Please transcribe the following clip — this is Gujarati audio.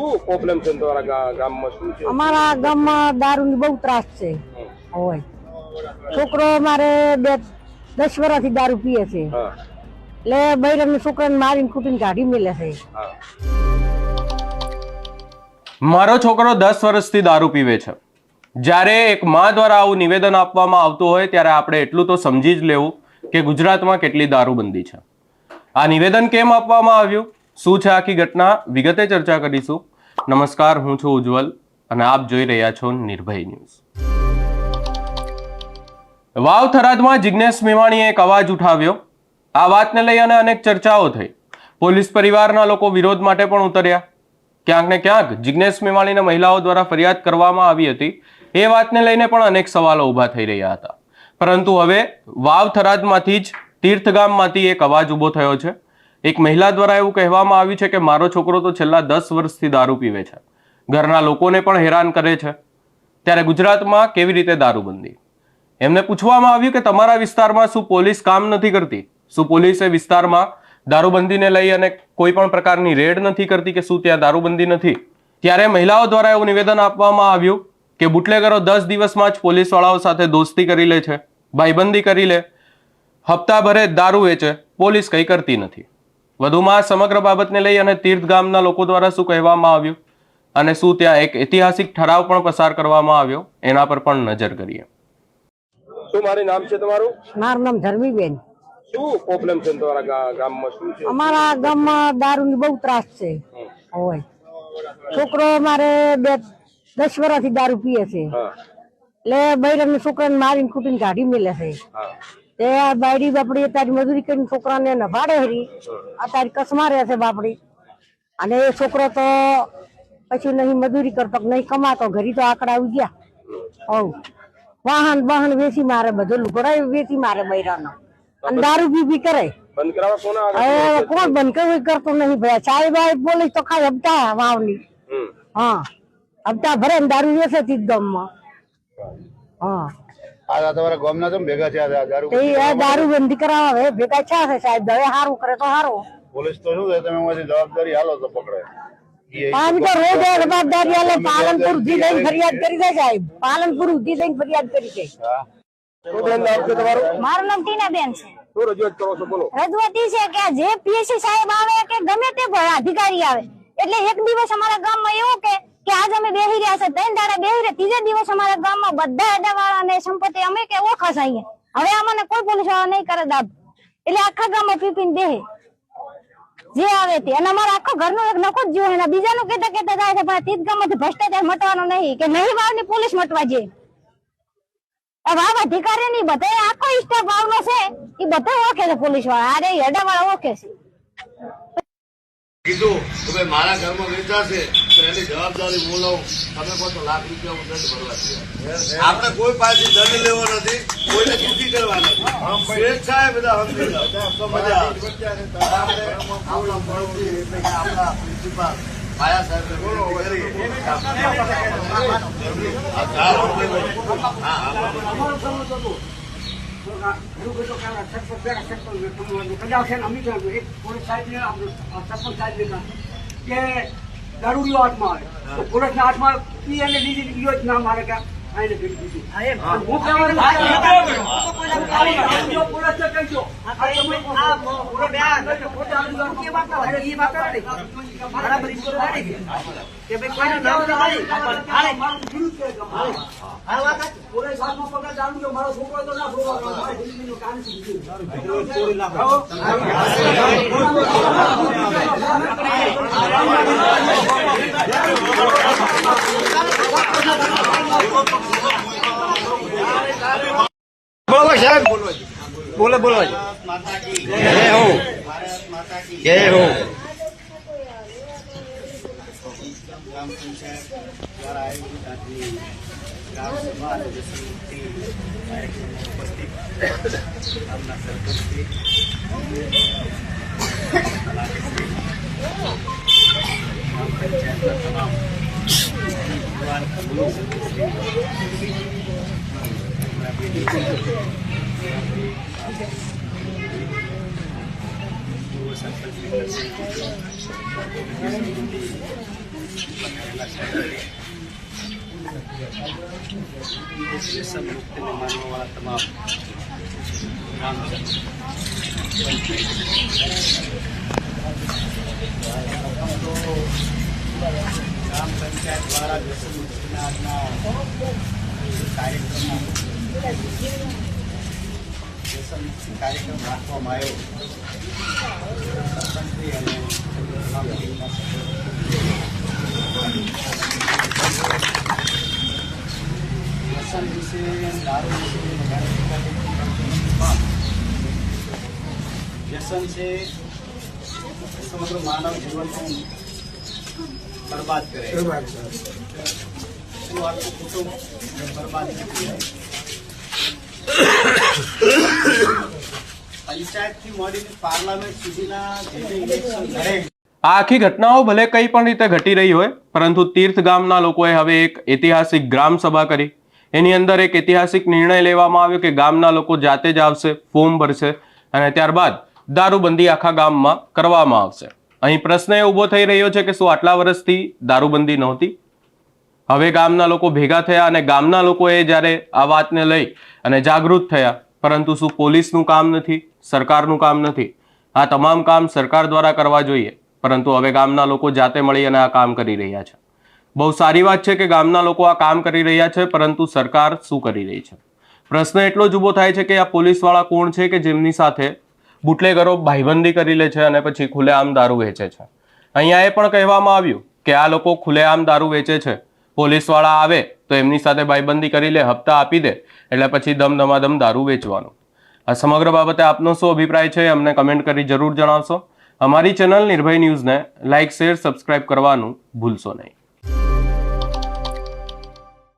શું પ્રોબ્લેમ છે તમારા ગામમાં શું છે? અમારા ગામમાં દારૂની બહુ ત્રાસ છે. હોય. છોકરો મારે બે દસ વર્ષથી દારૂ પીએ છે. એટલે બૈરન છોકરાને મારીને કૂટીને કાઢી મેલે છે. મારો છોકરો દસ વર્ષથી દારૂ પીવે છે. જ્યારે એક મા દ્વારા આવું નિવેદન આપવામાં આવતું હોય ત્યારે આપણે એટલું તો સમજી જ લેવું કે ગુજરાતમાં કેટલી દારૂબંધી છે. આ નિવેદન કેમ આપવામાં આવ્યું? શું છે આખી ઘટના? વિગતે ચર્ચા કરીશું. નમસ્કાર, હું છું ઉજ્જવલ અને આપ જોઈ રહ્યા છો નિર્ભય ન્યૂઝ. વાવ થરાદમાં જિજ્ઞેશ મેવાણીએ એક અવાજ ઉઠાવ્યો. આ વાતને લઈ અને અનેક ચર્ચાઓ થઈ. પોલીસ પરિવારના લોકો વિરોધ માટે પણ ઉતર્યા. ક્યાંક ને ક્યાંક જિજ્ઞેશ મેવાણીને મહિલાઓ દ્વારા ફરિયાદ કરવામાં આવી હતી. એ વાતને લઈને પણ અનેક સવાલો ઊભા થઈ રહ્યા હતા. પરંતુ હવે વાવ થરાદમાંથી જ તીર્થગામમાંથી એક અવાજ ઊભો થયો છે. એક મહિલા દ્વારા એવું કહેવામાં આવ્યું છે કે મારો છોકરો તો છેલ્લા દસ વર્ષથી દારૂ પીવે છે. ઘરના લોકોને પણ હેરાન કરે છે. ત્યારે ગુજરાતમાં કેવી રીતે દારૂબંધી? એમને પૂછવામાં આવ્યું કે તમારા વિસ્તારમાં શું પોલીસ કામ નથી કરતી? શું પોલીસે વિસ્તારમાં દારૂબંધીને લઈ અને કોઈ પણ પ્રકારની રેડ નથી કરતી કે શું ત્યાં દારૂબંધી નથી? ત્યારે મહિલાઓ દ્વારા એવું નિવેદન આપવામાં આવ્યું કે બુટલેગરો દસ દિવસમાં જ પોલીસવાળાઓ સાથે દોસ્તી કરી લે છે, ભાઈબંધી કરી લે. હપ્તા ભરે દારૂ વેચે, પોલીસ કંઈ કરતી નથી. વધુમાં સમગ્ર બાબતને લઈ અને તીર્થ ગામના લોકો દ્વારા શું કહેવામાં આવ્યું? અને શું ત્યાં એક ઐતિહાસિક ઠરાવ પણ પસાર કરવામાં આવ્યો? એના પર પણ નજર કરીએ. શું મારું નામ છે તમારું? મારું નામ ધર્મીબેન. શું પ્રોબ્લેમ છે તમારા ગામમાં શું છે? અમારા ગામમાં દારૂની બહુ ત્રાસ છે. હોય છોકરો મારે બે દસ વર્ષથી દારૂ પીએ છે. એટલે બૈરન છોકરાને મારીને કૂટીને કાઢી મેલે છે. તે આ બાયડી બાપડી અત્યારે મજૂરી કરીને છોકરાને નભાડે હરી. અત્યારે કસમારે છે બાપડી. અને એ છોકરો તો પછી નહીં મજૂરી કરતો નહીં કમાતો. ઘરી તો આકડા આવી ગયા. હવ. વાહન વાહન વેચી મારે બધું લુગડાય વેચી મારે બૈરાનો. અને દારૂ બી બી કરે. કોણ બંધ કરવું કરતું નહીં ભાઈ ચાય બાય પોલીસ તો ખાલી હપ્તા વાવની. હા. હપ્તા ભરે દારૂ વેચે તી ગામમાં. હા. આ તમારા ગામના તમે ભેગા થયા હતા દારૂ તે આ દારૂ બંધી કરાવે ભેગા થયા છે સાહેબ. હવે સારું કરે તો સારું પોલીસ તો શું થાય તમે એમાંથી જવાબદારી હાલો તો પકડે. આમ તો રોજ જવાબદારી આલે પાલનપુર ઉધી જઈને ફરિયાદ કરી દે સાહેબ. પાલનપુર ઉધી જઈને ફરિયાદ કરી દે. હા. શું બેન નામ છે મારું નામ ટીનાબેન છે. શું રજૂઆત કરો છો બોલો. રજૂઆત ઈ છે કે જે પીએસસી સાહેબ આવે કે ગમે તે અધિકારી આવે. એટલે એક દિવસ અમારા ગામમાં એવું કે કે આજ અમે બેહી રહ્યા છે, ત્રણ દાડા બેહી રહ્યા, ત્રીજા દિવસ અમારા ગામમાં બધા અડાવાળા ને સંપત્તિ અમે કે ઓખા સાઈએ હવે અમને કોઈ પોલીસવાળા નહીં કરે દાબ. એટલે આખા ગામમાં પીપીને બેહે. જે આવે તે. અને અમારા આખો ઘરનો એક નખો જ જોયો બીજા બીજાનું કેતા કેતા જાય છે પણ તીજ ગામમાંથી ભ્રષ્ટાચાર મટવાનો નહીં. કે નહીં વાવની પોલીસ મટવા જે. વાવ અધિકારી ની બધા આખો સ્ટાફ વાવનો છે એ બધા ઓળખે છે પોલીસવાળા અરે હેડા વાળા ઓળખે છે. કીધું કે ભાઈ મારા ઘરમાં વેચાશે તો એની જવાબદારી હું લઉં તમે કહો તો લાખ રૂપિયા હું દંડ ભરવા તૈયાર. આપણે કોઈ પાસેથી દંડ લેવો નથી, કોઈને દુઃખી કરવા નથી સ્વેચ્છાએ બધા સમજી જાઓ. તો મજા આવે. આપણા પડોશી એટલે કે આપણા પ્રિન્સિપાલ માયા સાહેબને વિનંતી કરી. આ ચાર રૂપિયા. હા હા કે દારૂડિયો હાથમાં આવે તો પોલીસના હાથમાં પી અને બીજી યોજના મારે કે મારું છોકરો તો ના છોકરો. जय हो जय हो ग्राम पंचायत द्वारा आयोजित आदमी ग्राम सभा कार्यक्रम में उपस्थित अपना सरपंच ग्राम पंचायत का तमाम भगवान लोग તમામ ગ્રામ પંચાયત દ્વારા વ્યસન મુક્તિના કાર્યક્રમમાં વ્યસન કાર્યક્રમ રાખવામાં આવ્યો. વ્યસન વિશે દારૂ વિશે વ્યસન છે સમગ્ર માનવ જીવનનું બરબાદ કરે આખું કુટુંબ બરબાદ જાય આ આખી ઘટનાઓ ભલે કઈ પણ રીતે ઘટી રહી હોય, પરંતુ તીર્થ ગામના લોકોએ હવે એક ઐતિહાસિક ગ્રામ સભા કરી. એની અંદર એક ઐતિહાસિક નિર્ણય લેવામાં આવ્યો કે ગામના લોકો જાતે જ આવશે, ફોર્મ ભરશે અને ત્યારબાદ દારૂબંધી આખા ગામમાં કરવામાં આવશે. અહીં પ્રશ્ન એ ઊભો થઈ રહ્યો છે કે શું આટલા વર્ષથી દારૂબંધી નહોતી? હવે ગામના લોકો ભેગા થયા અને ગામના લોકોએ જ્યારે આ વાતને લઈ અને જાગૃત થયા, પરંતુ શું પોલીસનું કામ નથી, સરકારનું કામ નથી? આ તમામ કામ સરકાર દ્વારા કરવા જોઈએ, પરંતુ હવે ગામના લોકો જાતે મળી અને આ કામ કરી રહ્યા છે. બહુ સારી વાત છે કે ગામના લોકો આ કામ કરી રહ્યા છે, પરંતુ સરકાર શું કરી રહી છે? પ્રશ્ન એટલો જ ઊભો થાય છે કે આ પોલીસવાળા કોણ છે કે જેમની સાથે બુટલેગરો ભાઈબંધી કરી લે છે અને પછી ખુલ્લેઆમ દારૂ વેચે છે? અહીંયા એ પણ કહેવામાં આવ્યું કે આ લોકો ખુલ્લેઆમ દારૂ વેચે છે. પોલીસવાળા આવે તો એમની સાથે ભાઈબંધી કરી લે, હપ્તા આપી દે, એટલે પછી ધમધમાધમ દારૂ વેચવાનું. આ સમગ્ર બાબતે આપનો શું અભિપ્રાય છે અમને કમેન્ટ કરી જરૂર જણાવશો. અમારી ચેનલ નિર્ભય ન્યૂઝને લાઇક શેર, સબસ્ક્રાઇબ કરવાનું ભૂલશો નહીં.